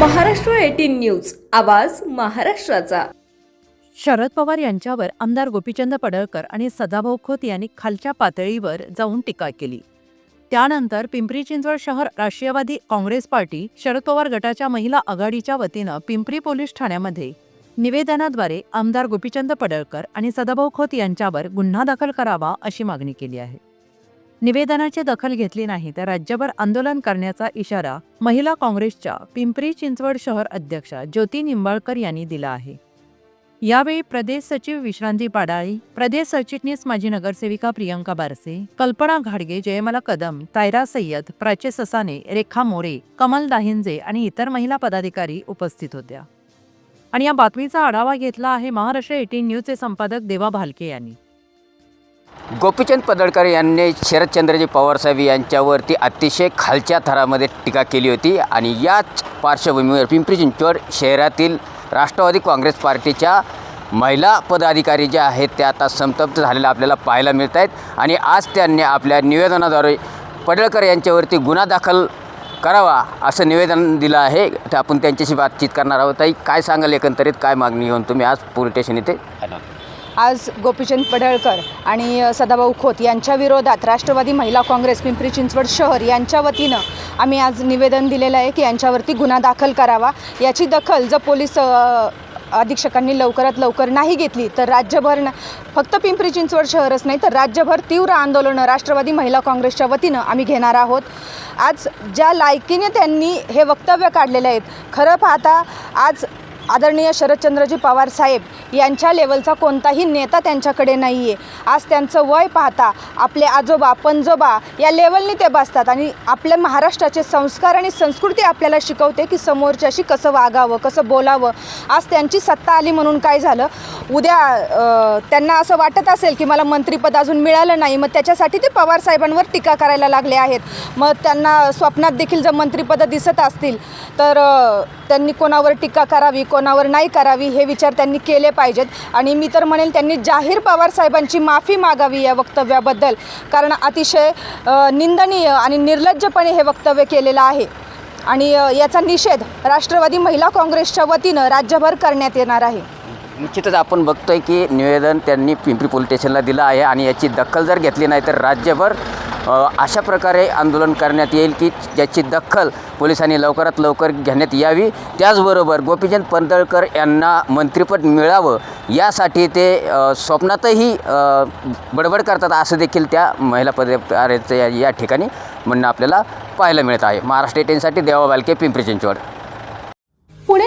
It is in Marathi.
महाराष्ट्र एटीन न्यूज आवाज महाराष्ट्राचा. शरद पवार यांच्यावर आमदार गोपीचंद पडळकर आणि सदाभाऊ खोत यांनी खालच्या पातळीवर जाऊन टीका केली. त्यानंतर पिंपरी चिंचवड शहर राष्ट्रीयवादी काँग्रेस पार्टी शरद पवार गटाच्या महिला आघाडीच्या वतीनं पिंपरी पोलीस ठाण्यामध्ये निवेदनाद्वारे आमदार गोपीचंद पडळकर आणि सदाभाऊ खोत यांच्यावर गुन्हा दाखल करावा अशी मागणी केली आहे. निवेदनाची दखल घेतली नाही तर राज्यभर आंदोलन करण्याचा इशारा महिला काँग्रेसच्या पिंपरी चिंचवड शहर अध्यक्षा ज्योती निंबाळकर यांनी दिला आहे. यावेळी प्रदेश सचिव विश्रांती पाडाळी प्रदेश सरचिटणीस माजी नगरसेविका प्रियंका बारसे कल्पना घाडगे जयमला कदम तायरा सय्यद प्राचे ससाने रेखा मोरे कमल दाहिंजे आणि इतर महिला पदाधिकारी उपस्थित होत्या. आणि या बातमीचा आढावा घेतला आहे महाराष्ट्र एटीन न्यूजचे संपादक देवा भालके यांनी. गोपीचंद पडळकर यांनी शरदचंद्रजी पवारसाहेब यांच्यावरती अतिशय खालच्या थरामध्ये टीका केली होती आणि याच पार्श्वभूमीवर पिंपरी चिंचवड शहरातील राष्ट्रवादी काँग्रेस पार्टीच्या महिला पदाधिकारी ज्या आहेत त्या आता संतप्त झालेल्या आपल्याला पाहायला मिळत आहेत. आणि आज त्यांनी आपल्या निवेदनाद्वारे पडळकर यांच्यावरती गुन्हा दाखल करावा असं निवेदन दिलं आहे. तर आपण त्यांच्याशी बातचीत करणार आहोत. ताई काय सांगाल एकंदरीत? काय मागणी घेऊन तुम्ही आज पोलीस स्टेशन इथे? आज गोपीचंद पडळकर आणि सदाभाऊ खोत यांच्या विरोधात राष्ट्रवादी महिला काँग्रेस पिंपरी चिंचवड शहर यांच्या वतीनं आम्ही आज निवेदन दिलेलं आहे की यांच्यावरती गुन्हा दाखल करावा. याची दखल जर पोलीस अधीक्षकांनी लवकरात लवकर नाही घेतली तर राज्यभर फक्त पिंपरी चिंचवड शहरच नाही तर राज्यभर तीव्र आंदोलनं राष्ट्रवादी महिला काँग्रेसच्या वतीनं आम्ही घेणार आहोत. आज ज्या लायकीने त्यांनी हे वक्तव्य काढलेले आहेत खरं पाहता आज आदरणीय शरदचंद्रजी पवार साहेब यांच्या लेवलचा कोणताही नेता त्यांच्याकडे नाही आहे आज त्यांचं वय पाहता आपले आजोबा पंजोबा या लेवलनी ते बसतात आणि आपल्या महाराष्ट्राचे संस्कार आणि संस्कृती आपल्याला शिकवते की समोरच्याशी कसं वागावं कसं बोलावं. आज त्यांची सत्ता आली म्हणून काय झालं? उद्या त्यांना असं वाटत असेल की मला मंत्रिपद अजून मिळालं नाही मग त्याच्यासाठी ते पवार साहेबांवर टीका करायला लागले आहेत. मग त्यांना स्वप्नात देखील जर मंत्रिपदं दिसत असतील तर त्यांनी कोणावर टीका करावी कोणावर नाही करावी हे विचार त्यांनी केले पाहिजेत. आणि मी तर म्हणेल त्यांनी जाहीर पवार साहेबांची माफी मागावी या वक्तव्याबद्दल. कारण अतिशय निंदनीय आणि निर्लज्जपणे हे वक्तव्य केलेलं आहे. आणि याचा निषेध राष्ट्रवादी महिला काँग्रेसच्या वतीनं राज्यभर करण्यात येणार आहे. निश्चितच आपण बघतोय की निवेदन त्यांनी पिंपरी पोलीस स्टेशनला दिलं आहे आणि याची दखल जर घेतली नाही तर राज्यभर अशा प्रकारे आंदोलन करण्यात येईल की ज्याची दखल पोलिसांनी लवकरात लवकर घेण्यात यावी. त्याचबरोबर गोपीचंद पंतळकर यांना मंत्रिपद मिळावं यासाठी ते स्वप्नातही बडबड करतात असं देखील त्या महिला पदाधिकाऱ्यांचं या या ठिकाणी म्हणणं आपल्याला पाहायला मिळत आहे. महाराष्ट्र एटीनसाठी देवा बालके पिंपरी चिंचवड.